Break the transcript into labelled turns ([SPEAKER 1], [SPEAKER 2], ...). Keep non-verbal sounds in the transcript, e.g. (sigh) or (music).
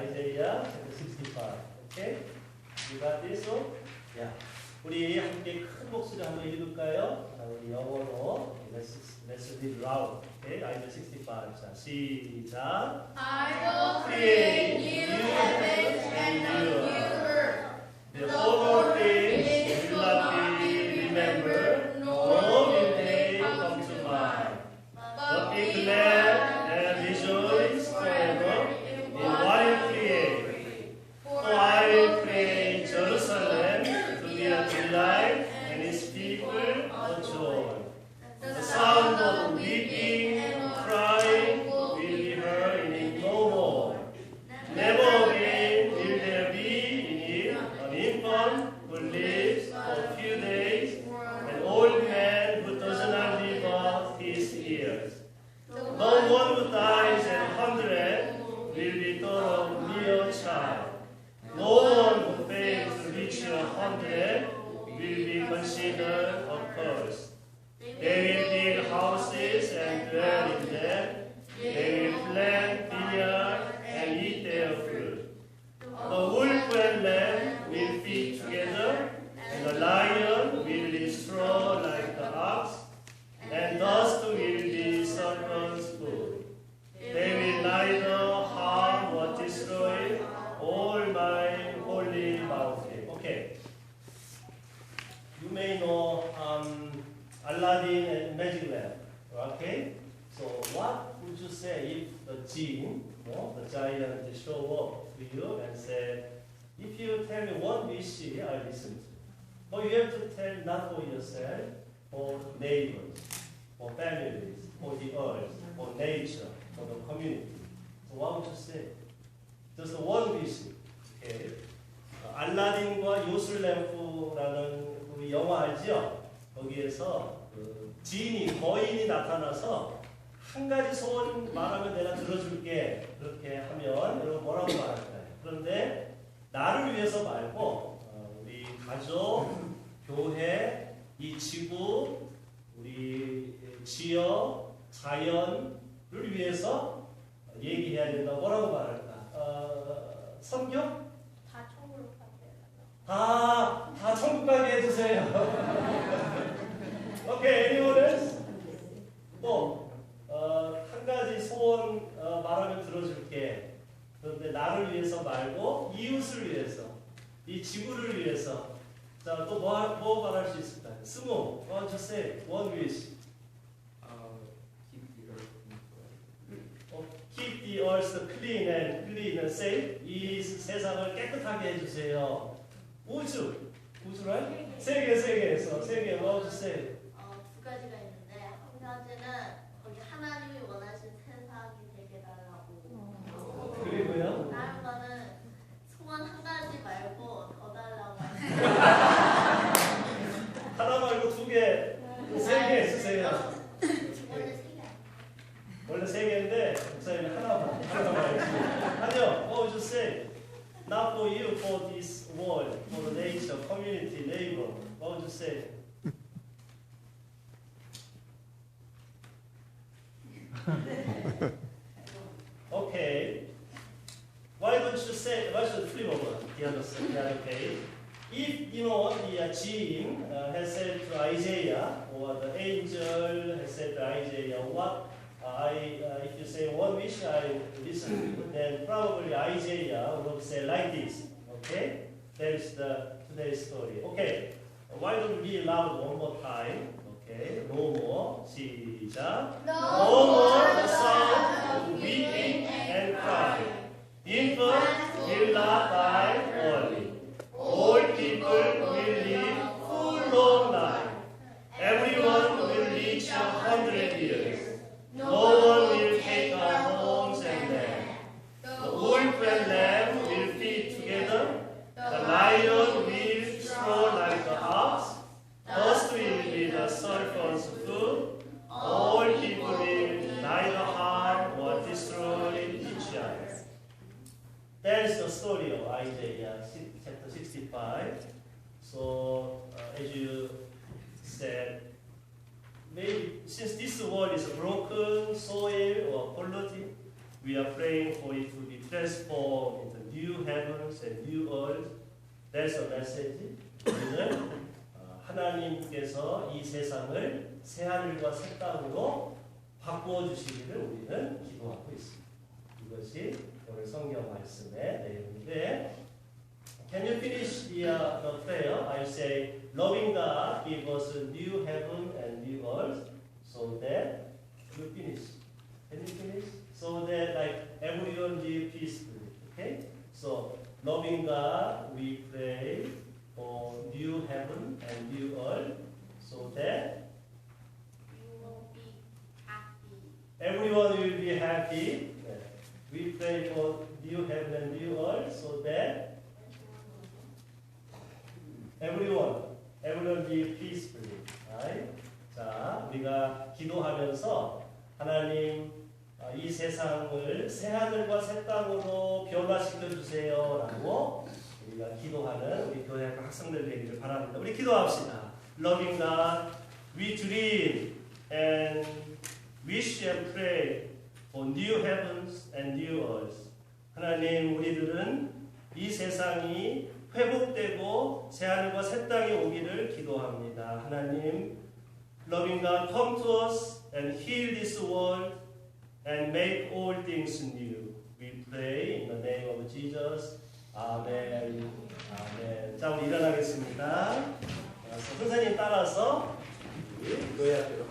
[SPEAKER 1] Isaiah chapter 65. Okay? You got this? Yeah. 우리 함께 큰 목소리 한번 읽을까요? 자, 우리 영어로 Let's, let's read loud. Okay? Isaiah 65. 자, 시작.
[SPEAKER 2] I will create new heavens and a new earth.
[SPEAKER 1] The former things will not be remembered, nor will they come to mind. Okay. So what would you say if the genie, you know, the giant, show up to you and say, if you tell me one wish, I listen to. But you have to tell not for yourself, for neighbors, for families, for the earth, for nature, for the community. So what would you say? Just one wish. Okay. 어, 알라딘과 요술램프라는 우리 영화 알죠? 거기에서 그 지인이 거인이 나타나서 한 가지 소원 말하면 내가 들어줄게 그렇게 하면 여러분 뭐라고 말할까요? 그런데 나를 위해서 말고 어, 우리 가족, 교회, 이 지구, 우리 지역, 자연을 위해서 얘기해야 된다. 뭐라고 말할까? 어, 성경?
[SPEAKER 2] 다 천국으로 가세요.
[SPEAKER 1] 다, 다 천국 가게 해주세요. 오케이, anyone else? 또, 어, 한 소원 어, 말하면 들어줄게. 그런데 나를 위해서 말고 이웃을 위해서, 이 지구를 위해서. 자, 또 뭐, 뭐 말할 수 있을까요? 스모, what you say? One wish. 어, keep the earth clean and clean and safe. 이 세상을 깨끗하게 해주세요. 우주, 우주를 세계 세계에서 세계 you say?
[SPEAKER 3] 어, 두 가지가 있는데 한 가지는
[SPEAKER 1] this world, for the nature, community, neighbor. What would you say? (laughs) Okay. Why don't you say, why should flip over the other, side, the other page? If, you know, the uh, Jim uh, has said to Isaiah, or the angel has said to Isaiah, what I, uh, if you say one wish, I listen to, then probably Isaiah would say like this, okay? There's the today's story. Okay, why don't we loud one more time? Okay, no more. 시작. No more the sound of weeping and crying. Infants will not die 65. So, uh, as you said, maybe since this world is broken, soil or polluted, we are praying for it to be transformed into new heavens and new earth. That's a message. 우리는 어, 하나님께서 이 세상을 새 하늘과 새 땅으로 바꾸어 주시기를 우리는 기도하고 있습니다. 이것이 오늘 성경 말씀의 finish the, prayer? I say, loving God, give us a new heaven and new earth, so that you finish. Can you finish? So that like everyone live peacefully. Okay? So loving God, we pray for new heaven and new earth, so that
[SPEAKER 3] You will be happy.
[SPEAKER 1] everyone will be happy. We pray for new heaven and new earth, so that everyone, everyone be peacefully. Right? 자, 우리가 기도하면서 하나님 어, 이 세상을 새 하늘과 새 땅으로 변화시켜 주세요라고 우리가 기도하는 우리 교회 학생들 되기를 바랍니다. 우리 기도합시다. Loving God, we dream and wish and pray for new heavens and new earth. 하나님, 우리들은 이 세상이 회복되고 새 하늘과 새 땅이 오기를 기도합니다. 하나님, loving God, come to us and heal this world and make all things new. We pray in the name of Jesus. 아멘. 아멘. 자, 우리 일어나겠습니다. 자, 선생님 따라서 기도해야 되도록